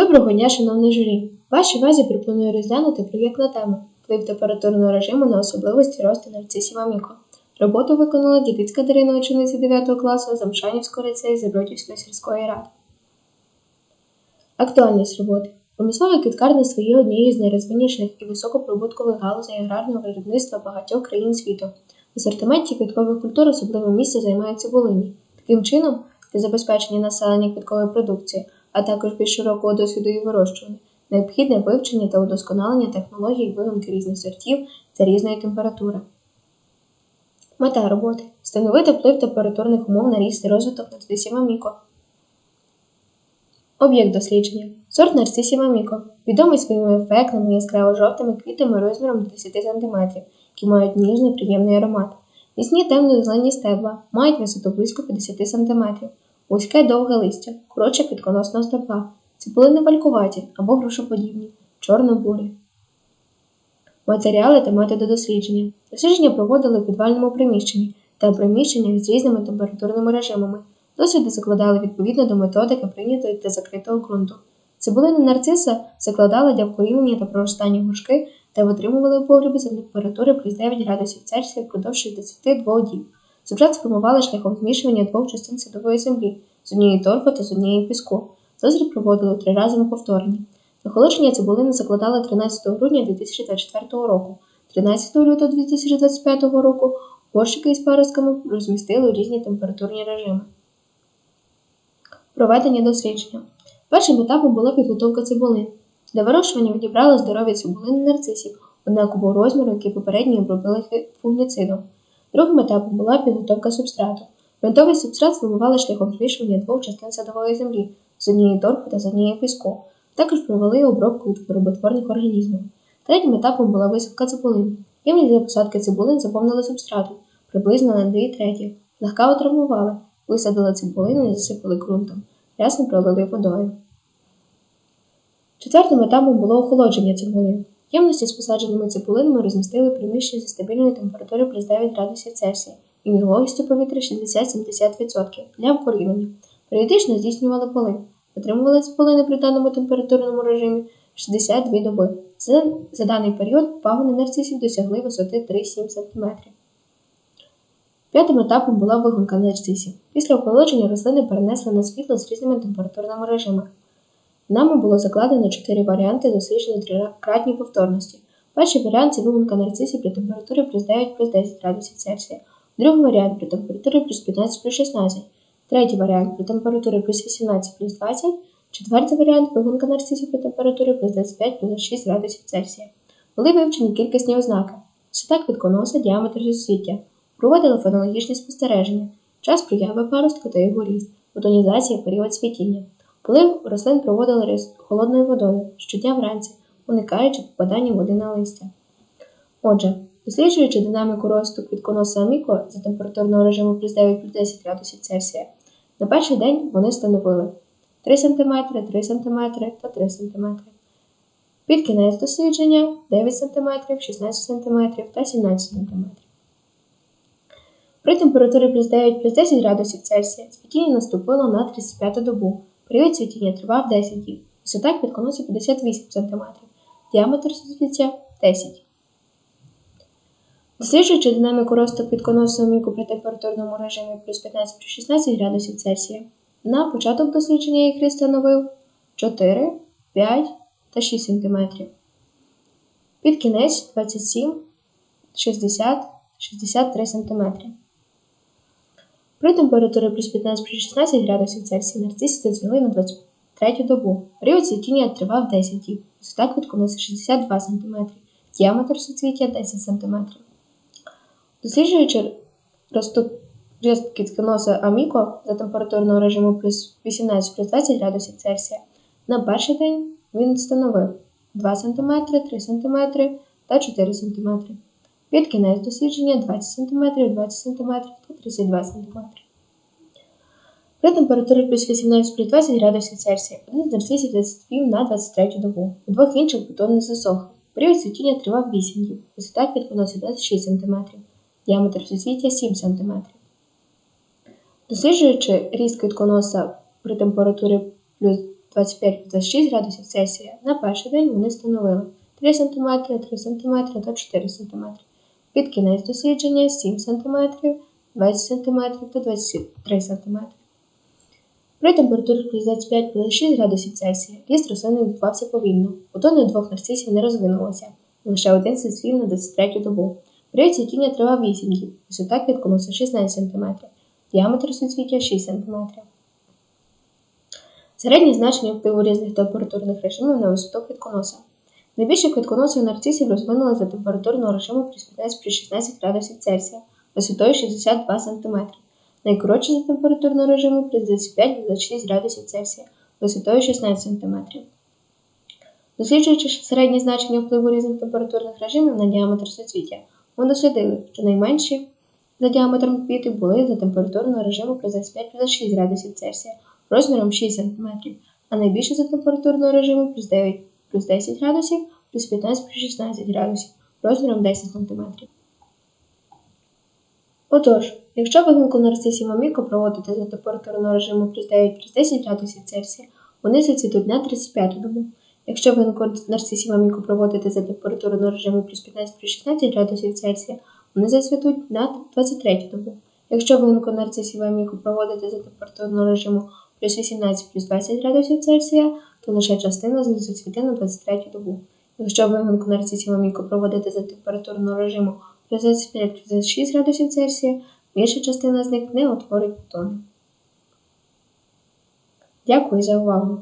Доброго дня, шановне журі! Вашій увазі пропоную розглянути проєкт на тему вплив температурного режиму на особливості росту нарцисів аміко. Роботу виконала дітицька Дарина учениця 9 класу Замшанівського ліцею Забродівської сільської ради. Актуальність роботи. Промислове квіткарництво є однією з найрозвинніших і високоприбуткових галузей аграрного виробництва багатьох країн світу. В асортименті квіткових культур особливе місце займає цибулині. Таким чином, для забезпечення населення квіткової продукції, а також більш широкого досвіду її вирощування, необхідне вивчення та удосконалення технологій вигонки різних сортів за різної температури. Мета роботи встановити вплив температурних умов на ріст і розвиток нарцисів аміко. Об'єкт дослідження. Сорт нарцисів аміко. Відомий своїми ефектними яскраво-жовтими квітами розміром до 10 см, які мають ніжний приємний аромат. Міцні темно-зелені стебла мають висоту близько 50 см, вузьке довге листя, коротше квітконосного стебла, цибулини валькуваті або грушоподібні, чорно-бурі. Матеріали та методи дослідження. Дослідження проводили в підвальному приміщенні та приміщеннях з різними температурними режимами. Досліди закладали відповідно до методики прийнятої для закритого ґрунту. Цибулини нарциса закладали для вкорінення та проростання горшки та витримували в погребі за температури плюс 9 градусів Цельсія впродовж 62 діб. Субстрат сформували шляхом змішування двох частин садової землі з однієї торфу та з однієї піску. Дослід проводили три рази на повторення. Охолодження цибулини закладали 13 грудня 2024 року. 13 лютого 2025 року горщики із паростками розмістили у різні температурні режими. Проведення дослідження. Першим етапом була підготовка цибулин. Для вирощування відібрали здорові цибулини нарцисів однакового розміру, які попередньо обробили фунгіцидом. Другим етапом була підготовка субстрату. Ґрунтовий субстрат сформували шляхом змішування двох частин садової землі з однієї торфу та з однієї піску. Також провели обробку від хвороботворних організмів. Третім етапом була висадка цибулин. Ємність для посадки цибулин заповнили субстратом приблизно на 2 треті. Легка отравмували, висадили цибулину і засипали ґрунтом. Рясно пролили водою. Четвертим етапом було охолодження цибулин. Ємності з посадженими цибулинами розмістили в приміщенні зі стабільною температурою плюс 9 градусів Цельсія і вологістю повітря 60-70% для вкорінення. Періодично здійснювали полив. Отримували цибулини при даному температурному режимі 62 доби. За, за даний період пагони нарцисів досягли висоти 3-7 см. П'ятим етапом була вигонка нарцисів. Після охолодження рослини перенесли на світло з різними температурними режимами. Нами було закладено чотири варіанти дослідження трикратній повторності. Перший варіант це вигонка нарцисів при температурі плюс 9 плюс 10 градусів Цельсія, другий варіант при температурі плюс 15 плюс 16, третій варіант при температурі плюс 18 плюс 20, четвертий варіант вигонка нарцисів при температурі плюс 25 плюс 6 градусів Цельсія. Були вивчені кількісні ознаки, висота квітконоса, діаметр суцвіття, проводили фенологічні спостереження, час прояви паростку та його ріст, фотонізація, період світіння. Полив рослин проводили холодною водою щодня вранці, уникаючи попадання води на листя. Отже, досліджуючи динаміку росту квітконоса аміко за температурного режиму плюс 9 плюс 10 градусів Цельсія, на перший день вони становили 3 см, 3 см та 3 см. Під кінець дослідження 9 см, 16 см та 17 см. При температурі плюс 9 плюс 10 градусів Цельсія цвітіння наступило на 35 добу. Період цвітіння тривав 10 діб. Висота квітконосу 58 см, діаметр суцвіття 10 Досліджуючи динаміку росту квітконосу міку при температурному режимі плюс 15 плюс 16 градусів Цельсія, на початок дослідження їх ріст становив 4, 5 та 6 см. Під кінець 27, 60, 63 см. При температурі плюс 15 плюс 16 градусів Цельсія нарциси зацвіли на 23 добу. Період цвітіння тривав 10 діб. Висота квітконоса 62 см, діаметр суцвіття 10 см. Досліджуючи росту квітконоса аміко за температурного режиму плюс 18 плюс 20 градусів Цельсія, на перший день він становив 2 см, 3 см та 4 см. Під кінець дослідження 20 см, 20 см та 32 см. При температурі плюс 18 плюс 20 градусів Цельсія один з нарцисів зацвів на 23 добу. У двох інших бутон не засохли. Період цвітіння тривав 8 діб. Висота квітконоса 26 см, діаметр суцвіття 7 см. Досліджуючи ріст квітконоса при температурі плюс 25-26 градусів Цельсія. На перший день вони становили 3 см, 3 см та 4 см. Під кінець дослідження 7 см, 20 см та 23 см. При температурі плюс 25 плюс 6 градусів Цельсія ріст рослини відбувався повільно. Фотони двох нарцисів не розвинулося. Лише один зацвів на 23 добу. Період цвітіння тривав 8 днів, висота квітконоса 16 см, діаметр суцвіття 6 см. Середнє значення впливу різних температурних режимів на висоту квітконоса. Найбільше квітконосів нарцисів розвинули за температурного режиму плюс 15 плюс 16 градусів Цельсія висотою 62 см. Найкоротші за температурного режиму плюс 25 плюс 26 градусів Цельсія висотою 16 см. Досліджуючи середнє значення впливу різних температурних режимів на діаметр суцвіття, ми дослідили, що найменші за діаметром квіти були за температурного режиму плюс 25 плюс 6 градусів Цельсія розміром 6 см, а найбільше за температурного режиму плюс 9 плюс 10 градусів плюс 15 плюс 16 градусів розміром 10 см. Отож, якщо вигонку нарцисів маміко проводити за температурного режиму плюс 9 плюс 10 градусів Цельсія, вони зацвітуть на 35 добу. Якщо вигонку нарцисів маміко проводити за температурного режиму плюс 15 плюс 16 градусів Цельсія, вони зацвітуть на 23 добу. Якщо вигонку нарцисів маміко проводити за температурного режиму плюс 18 плюс 20 градусів Цельсія, то лише частина з них зацвіте на 23 добу. Якщо вигонку нарцисів маміко проводити за температурного режиму плюс 25 плюс 26 градусів Цельсія, більша частина з них не утворить бутони. Дякую за увагу!